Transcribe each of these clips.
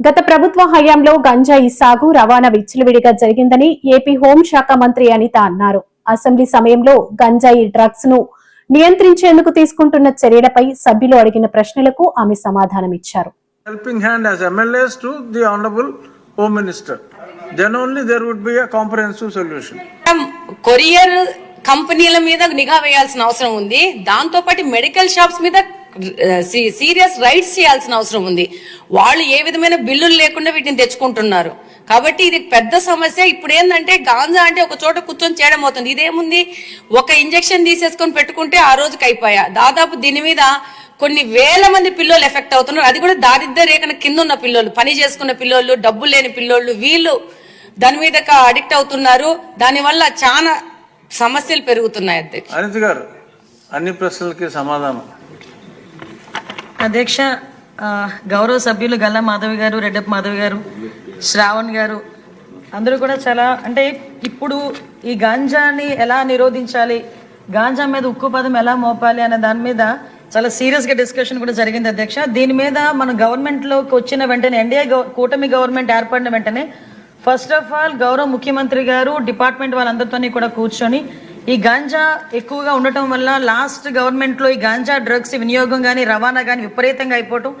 గత ప్రభుత్వ హయాంలో గంజాయి సాగు రవాణా విచ్చలవిడిగా జరిగిందని ఏపీ హోంశాఖ మంత్రి అనిత అన్నారు అసెంబ్లీ సమయంలో గంజాయి డ్రగ్స్ను నియంత్రించేందుకు తీసుకుంటున్న చర్యలపై సభ్యులు అడిగిన ప్రశ్నలకు ఆమె సమాధానమిచ్చారు helping hand as MLAs to the Honorable Home Minister. Then only there would be a comprehensive solution. Courier కంపెనీల మీద నిఘా వేయాల్సిన అవసరం ఉంది దాంతో పాటు మెడికల్ షాప్స్ మీద సీరియస్ రైట్స్ చేయాల్సిన అవసరం ఉంది. వాళ్ళు ఏ విధమైన బిల్లులు లేకుండా వీటిని తెచ్చుకుంటున్నారు. కాబట్టి ఇది పెద్ద సమస్య. ఇప్పుడు ఏంటంటే గాంజా అంటే ఒక చోట కూర్చొని చేయడం అవుతుంది. ఇదేముంది? ఒక ఇంజెక్షన్ తీసేసుకొని పెట్టుకుంటే ఆ రోజుకి అయిపోయా. దాదాపు దీని మీద కొన్ని వేల మంది పిల్లలు ఎఫెక్ట్ అవుతున్నారు. అది కూడా దారిద్ర రేఖన కింద ఉన్న పిల్లలు పని చేసుకున్న పిల్లోళ్ళు డబ్బు లేని పిల్లోళ్ళు వీళ్ళు దాని మీద అడిక్ట్ అవుతున్నారు. దానివల్ల చాలా సమస్యలు పెరుగుతున్నాయి అధ్యక్ష. గారు అన్ని ప్రశ్నలకి సమాధానం. అధ్యక్ష గౌరవ సభ్యులు గల్లా మాధవి గారు రెడ్డప్ప మాధవి గారు శ్రావణ్ గారు అందరూ కూడా చాలా అంటే ఇప్పుడు ఈ గాంజాని ఎలా నిరోధించాలి గాంజా మీద ఉక్కు పదం ఎలా మోపాలి అనే దాని మీద చాలా సీరియస్గా డిస్కషన్ కూడా జరిగింది అధ్యక్ష. దీని మీద మన గవర్నమెంట్లోకి వచ్చిన వెంటనే ఎన్డీఏ కూటమి గవర్నమెంట్ ఏర్పడిన వెంటనే ఫస్ట్ ఆఫ్ ఆల్ గౌరవ ముఖ్యమంత్రి గారు డిపార్ట్మెంట్ వాళ్ళందరితోని కూడా కూర్చొని ఈ గాంజా ఎక్కువగా ఉండటం వల్ల లాస్ట్ గవర్నమెంట్లో ఈ గాంజా డ్రగ్స్ వినియోగం కానీ రవాణా కానీ విపరీతంగా అయిపోవటం.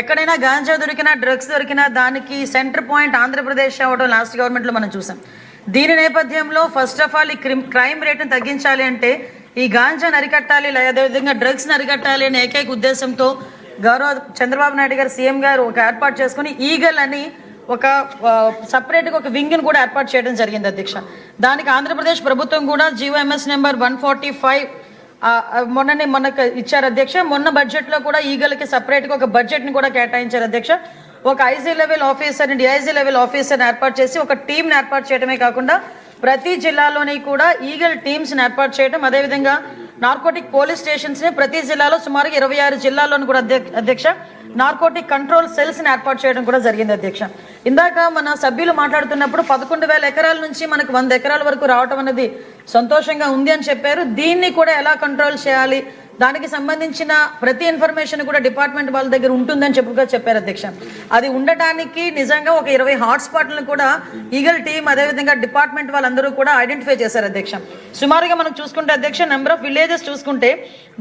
ఎక్కడైనా గాంజా దొరికినా డ్రగ్స్ దొరికినా దానికి సెంటర్ పాయింట్ ఆంధ్రప్రదేశ్ అవ్వడం లాస్ట్ గవర్నమెంట్లో మనం చూసాం. దీని నేపథ్యంలో ఫస్ట్ ఆఫ్ ఆల్ ఈ క్రిమ్ క్రైమ్ రేట్ని తగ్గించాలి అంటే ఈ గాంజాను అరికట్టాలి లేదా అదేవిధంగా డ్రగ్స్ని అరికట్టాలి అనే ఏకైక ఉద్దేశంతో గౌరవ చంద్రబాబు నాయుడు గారు సీఎం గారు ఒక ఏర్పాటు చేసుకుని ఈగల్ అని ఒక సపరేట్గా ఒక వింగ్ని కూడా ఏర్పాటు చేయడం జరిగింది అధ్యక్ష. దానికి ఆంధ్రప్రదేశ్ ప్రభుత్వం కూడా GO MS number one forty five మొన్ననే మొన్నకు ఇచ్చారు అధ్యక్ష. మొన్న బడ్జెట్లో కూడా ఈగలకి సపరేట్గా ఒక బడ్జెట్ని కూడా కేటాయించారు అధ్యక్ష. ఒక ఐజీ లెవెల్ ఆఫీసర్ని డిఐజీ లెవెల్ ఆఫీసర్ని ఏర్పాటు చేసి ఒక టీంని ఏర్పాటు చేయడమే కాకుండా ప్రతి జిల్లాలోని కూడా ఈగల్ టీమ్స్ని ఏర్పాటు చేయడం అదేవిధంగా నార్కోటిక్ పోలీస్ స్టేషన్స్ని ప్రతి జిల్లాలో సుమారుగా ఇరవై ఆరు జిల్లాల్లోని కూడా అధ్యక్ష నార్కోటిక్ కంట్రోల్ సెల్స్ని ఏర్పాటు చేయడం కూడా జరిగింది అధ్యక్ష. ఇందాక మన సభ్యులు మాట్లాడుతున్నప్పుడు పదకొండు వేల ఎకరాల నుంచి మనకు వంద ఎకరాల వరకు రావటం అనేది సంతోషంగా ఉంది అని చెప్పారు. దీన్ని కూడా ఎలా కంట్రోల్ చేయాలి? దానికి సంబంధించిన ప్రతి ఇన్ఫర్మేషన్ కూడా డిపార్ట్మెంట్ వాళ్ళ దగ్గర ఉంటుందని చెప్పుగా చెప్పారు అధ్యక్ష. అది ఉండటానికి నిజంగా ఒక ఇరవై హాట్స్పాట్లను కూడా ఈగల్ టీం అదేవిధంగా డిపార్ట్మెంట్ వాళ్ళందరూ కూడా ఐడెంటిఫై చేశారు అధ్యక్ష. సుమారుగా మనం చూసుకుంటే అధ్యక్ష నెంబర్ ఆఫ్ విలేజెస్ చూసుకుంటే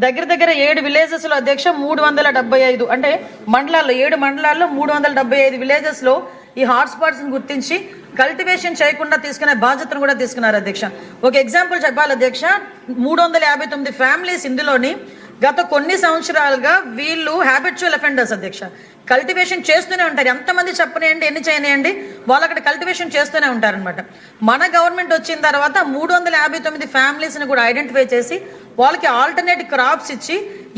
దగ్గర దగ్గర ఏడు విలేజెస్లో అధ్యక్ష మూడు వందల డెబ్బై ఐదు అంటే మండలాల్లో ఏడు మండలాల్లో మూడు వందల డెబ్బై ఐదు విలేజెస్లో ఈ హాట్స్పాట్స్ గుర్తించి కల్టివేషన్ చేయకుండా తీసుకునే బాధ్యతను కూడా తీసుకున్నారు అధ్యక్ష. ఒక ఎగ్జాంపుల్ చెప్పాలి అధ్యక్ష. మూడు వందల యాభై తొమ్మిది ఫ్యామిలీస్ ఇందులోని గత కొన్ని సంవత్సరాలుగా వీళ్ళు హ్యాబిచువల్ అఫెండర్స్ అధ్యక్ష. కల్టివేషన్ చేస్తూనే ఉంటారు. ఎంతమంది చెప్పనేయండి ఎన్ని చేయనియండి వాళ్ళు అక్కడ కల్టివేషన్ చేస్తూనే ఉంటారనమాట మన గవర్నమెంట్ వచ్చిన తర్వాత మూడు వందల యాభై తొమ్మిది ఫ్యామిలీస్ని కూడా ఐడెంటిఫై చేసి వాళ్ళకి ఆల్టర్నేట్ క్రాప్స్ ఇచ్చి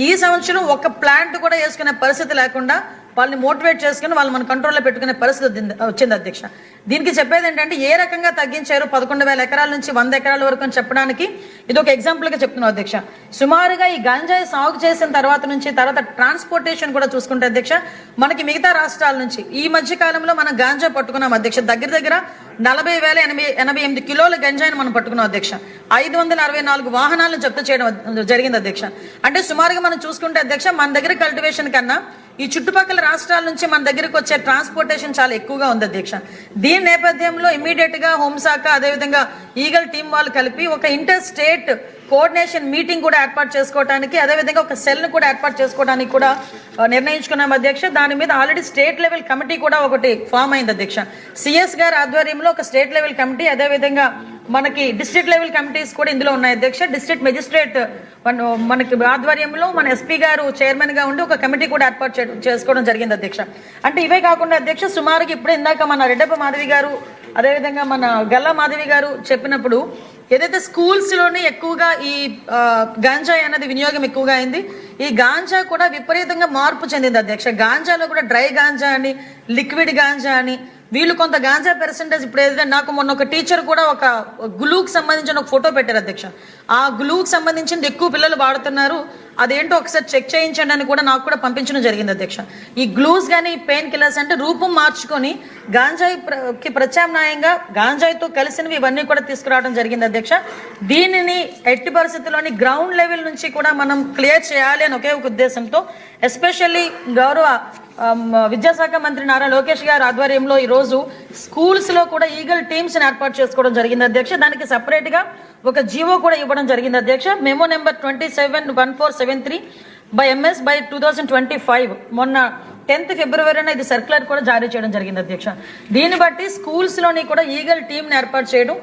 ఈ సంవత్సరం ఒక ప్లాంట్ కూడా వేసుకునే పరిస్థితి లేకుండా వాళ్ళని మోటివేట్ చేసుకుని వాళ్ళు మన కంట్రోల్లో పెట్టుకునే పరిస్థితి వచ్చింది- అధ్యక్ష. దీనికి చెప్పేది ఏంటంటే ఏ రకంగా తగ్గించారు? పదకొండు వేల ఎకరాల నుంచి వంద ఎకరాల వరకు అని చెప్పడానికి ఇది ఒక ఎగ్జాంపుల్గా చెప్తున్నాం అధ్యక్ష. సుమారుగా ఈ గంజాయి సాగు చేసిన తర్వాత నుంచి తర్వాత ట్రాన్స్పోర్టేషన్ కూడా చూసుకుంటే అధ్యక్ష మనకి మిగతా రాష్ట్రాల నుంచి ఈ మధ్య కాలంలో మనం గాంజా పట్టుకున్నాం అధ్యక్ష. దగ్గర దగ్గర నలభై వేల ఎనభై ఎనభై ఎనిమిది కిలోల గంజాయిని మనం పట్టుకున్నాం అధ్యక్ష. ఐదు వందల అరవై నాలుగు వాహనాలను జప్తు చేయడం జరిగింది అధ్యక్ష. అంటే సుమారుగా మనం చూసుకుంటే అధ్యక్ష మన దగ్గర కల్టివేషన్ కన్నా ఈ చుట్టుపక్కల రాష్ట్రాల నుంచి మన దగ్గరకు వచ్చే ట్రాన్స్పోర్టేషన్ చాలా ఎక్కువగా ఉంది అధ్యక్ష. దీని నేపథ్యంలో ఇమీడియట్గా హోంశాఖ అదేవిధంగా ఈగల్ టీం వాళ్ళు కలిపి ఒక ఇంటర్ స్టేట్ కోఆర్డినేషన్ మీటింగ్ కూడా ఏర్పాటు చేసుకోవడానికి అదేవిధంగా ఒక సెల్ను కూడా ఏర్పాటు చేసుకోవడానికి కూడా నిర్ణయించుకున్నాం అధ్యక్ష. దాని మీద ఆల్రెడీ స్టేట్ లెవెల్ కమిటీ కూడా ఒకటి ఫామ్ అయింది అధ్యక్ష. సిఎస్ గారి ఆధ్వర్యంలో ఒక స్టేట్ లెవెల్ కమిటీ అదేవిధంగా మనకి డిస్ట్రిక్ట్ లెవెల్ కమిటీస్ కూడా ఇందులో ఉన్నాయి. అధ్యక్ష డిస్ట్రిక్ట్ మెజిస్ట్రేట్ మన- మనకి ఆధ్వర్యంలో మన ఎస్పీ గారు చైర్మన్గా ఉండి ఒక కమిటీ కూడా ఏర్పాటు చే- చేసుకోవడం జరిగింది అధ్యక్ష. అంటే ఇవే కాకుండా అధ్యక్ష సుమారుగా ఇప్పుడు ఇందాక మన రెడ్డప్ప మాధవి గారు అదేవిధంగా మన గల్లా మాధవి గారు చెప్పినప్పుడు ఏదైతే స్కూల్స్లోనే ఎక్కువగా ఈ గాంజా గాంజాయి అన్నది వినియోగం ఎక్కువగా అయింది ఈ గాంజా కూడా విపరీతంగా మార్పు చెందింది అధ్యక్ష. గాంజాలో కూడా డ్రై గాంజా అని లిక్విడ్ గాంజా అని వీళ్ళు కొంత గాంజా పర్సెంటేజ్ ఇప్పుడు ఏదైతే నాకు మొన్న ఒక టీచర్ కూడా ఒక గ్లూకి సంబంధించిన ఒక ఫోటో పెట్టారు అధ్యక్ష. ఆ గ్లూకి సంబంధించింది ఎక్కువ పిల్లలు వాడుతున్నారు. అదేంటో ఒకసారి చెక్ చేయించండి అని కూడా నాకు కూడా పంపించడం జరిగింది అధ్యక్ష. ఈ గ్లూస్ కానీ పెయిన్ కిల్లర్స్ అంటే రూపం మార్చుకొని గాంజాయికి కి ప్రత్యామ్నాయంగా గాంజాయితో కలిసినవి ఇవన్నీ కూడా తీసుకురావడం జరిగింది అధ్యక్ష. దీనిని ఎట్టి పరిస్థితుల్లోని గ్రౌండ్ లెవెల్ నుంచి కూడా మనం క్లియర్ చేయాలి అని ఒకే ఒక ఉద్దేశంతో ఎస్పెషల్లీ గౌరవ విద్యాశాఖ మంత్రి నారా లోకేష్ గారి ఆధ్వర్యంలో ఈ రోజు స్కూల్స్లో కూడా ఈగల్ టీమ్స్ని ఏర్పాటు చేసుకోవడం జరిగింది అధ్యక్ష. దానికి సపరేట్గా ఒక జీవో కూడా ఇవ్వడం జరిగింది అధ్యక్ష. Memo number twenty seven one four seven three by MS by two thousand twenty five. మొన్న టెన్త్ ఫిబ్రవరిన ఇది సర్క్యులర్ కూడా జారీ చేయడం జరిగింది అధ్యక్ష. దీన్ని బట్టి స్కూల్స్లోని కూడా ఈగల్ టీంని ఏర్పాటు చేయడం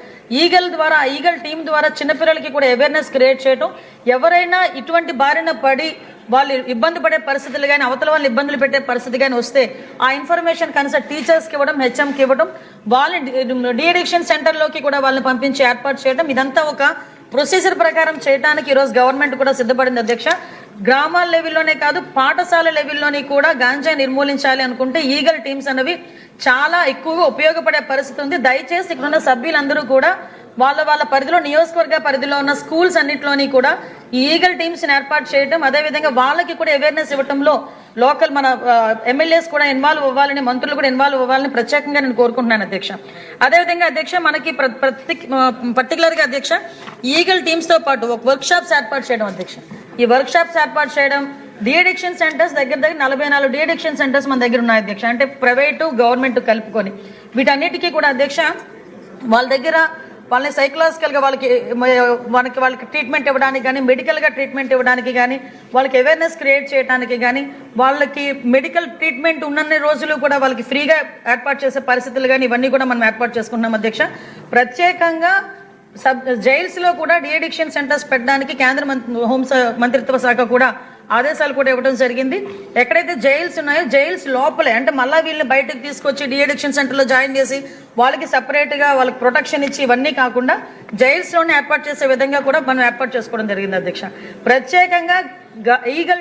ఈగల్ ద్వారా ఈగల్ టీం ద్వారా చిన్నపిల్లలకి కూడా అవేర్నెస్ క్రియేట్ చేయడం ఎవరైనా ఇటువంటి బారిన పడి వాళ్ళు ఇబ్బంది పడే పరిస్థితులు కానీ అవతల వాళ్ళు ఇబ్బందులు పెట్టే పరిస్థితి కానీ వస్తే ఆ ఇన్ఫర్మేషన్ కన్సల్ట్ టీచర్స్కి ఇవ్వడం హెచ్ఎంకి ఇవ్వడం వాళ్ళని డిఎడిక్షన్ సెంటర్లోకి కూడా వాళ్ళని పంపించి ఏర్పాటు చేయడం ఇదంతా ఒక ప్రొసీజర్ ప్రకారం చేయడానికి ఈరోజు గవర్నమెంట్ కూడా సిద్ధపడింది అధ్యక్ష. గ్రామాల లెవెల్లోనే కాదు పాఠశాల లెవెల్లోని కూడా గాంజా నిర్మూలించాలి అనుకుంటే ఈగల్ టీమ్స్ అనేవి చాలా ఎక్కువగా ఉపయోగపడే పరిస్థితి ఉంది. దయచేసి ఇక్కడ ఉన్న సభ్యులందరూ కూడా వాళ్ళ వాళ్ళ పరిధిలో నియోజకవర్గ పరిధిలో ఉన్న స్కూల్స్ అన్నింటిలోని కూడా ఈగల్ టీమ్స్ ఏర్పాటు చేయడం అదేవిధంగా వాళ్ళకి కూడా అవేర్నెస్ ఇవ్వడంలో లోకల్ మన ఎమ్మెల్యేస్ కూడా ఇన్వాల్వ్ అవ్వాలని మంత్రులు కూడా ఇన్వాల్వ్ అవ్వాలని ప్రత్యేకంగా నేను కోరుకుంటున్నాను అధ్యక్ష. అదేవిధంగా అధ్యక్ష మనకి పర్టికులర్గా ప్రతి అధ్యక్ష ఈగల్ టీమ్స్తో పాటు ఒక వర్క్ షాప్స్ ఏర్పాటు చేయడం అధ్యక్ష. ఈ వర్క్ షాప్స్ ఏర్పాటు చేయడం డిఎడిక్షన్ సెంటర్స్ దగ్గర దగ్గర నలభై నాలుగు డిఎడిక్షన్ సెంటర్స్ మన దగ్గర ఉన్నాయి అధ్యక్ష. అంటే ప్రైవేటు గవర్నమెంట్ కలుపుకొని. వీటన్నిటికీ కూడా అధ్యక్ష వాళ్ళ దగ్గర వాళ్ళని సైకలాజికల్గా వాళ్ళకి మనకి వాళ్ళకి ట్రీట్మెంట్ ఇవ్వడానికి కానీ మెడికల్గా ట్రీట్మెంట్ ఇవ్వడానికి కానీ వాళ్ళకి అవేర్నెస్ క్రియేట్ చేయడానికి కానీ వాళ్ళకి మెడికల్ ట్రీట్మెంట్ ఉన్నన్ని రోజులు కూడా వాళ్ళకి ఫ్రీగా ఏర్పాటు చేసే పరిస్థితులు కానీ ఇవన్నీ కూడా మనం ఏర్పాటు చేసుకుంటున్నాం అధ్యక్ష. ప్రత్యేకంగా సబ్ జైల్స్లో కూడా డిఎడిక్షన్ సెంటర్స్ పెట్టడానికి కేంద్ర మంత్రి హోం మంత్రిత్వ శాఖ కూడా ఆదేశాలు కూడా ఇవ్వడం జరిగింది. ఎక్కడైతే జైల్స్ ఉన్నాయో జైల్స్ లోపలే అంటే మళ్ళీ వీళ్ళని బయటకు తీసుకొచ్చి డిఎడిక్షన్ సెంటర్లో జాయిన్ చేసి వాళ్ళకి సపరేట్గా వాళ్ళకి ప్రొటెక్షన్ ఇచ్చి ఇవన్నీ కాకుండా జైల్స్లోనే ఏర్పాటు చేసే విధంగా కూడా మనం ఏర్పాటు చేసుకోవడం జరిగింది అధ్యక్ష. ప్రత్యేకంగా గ- ఈగల్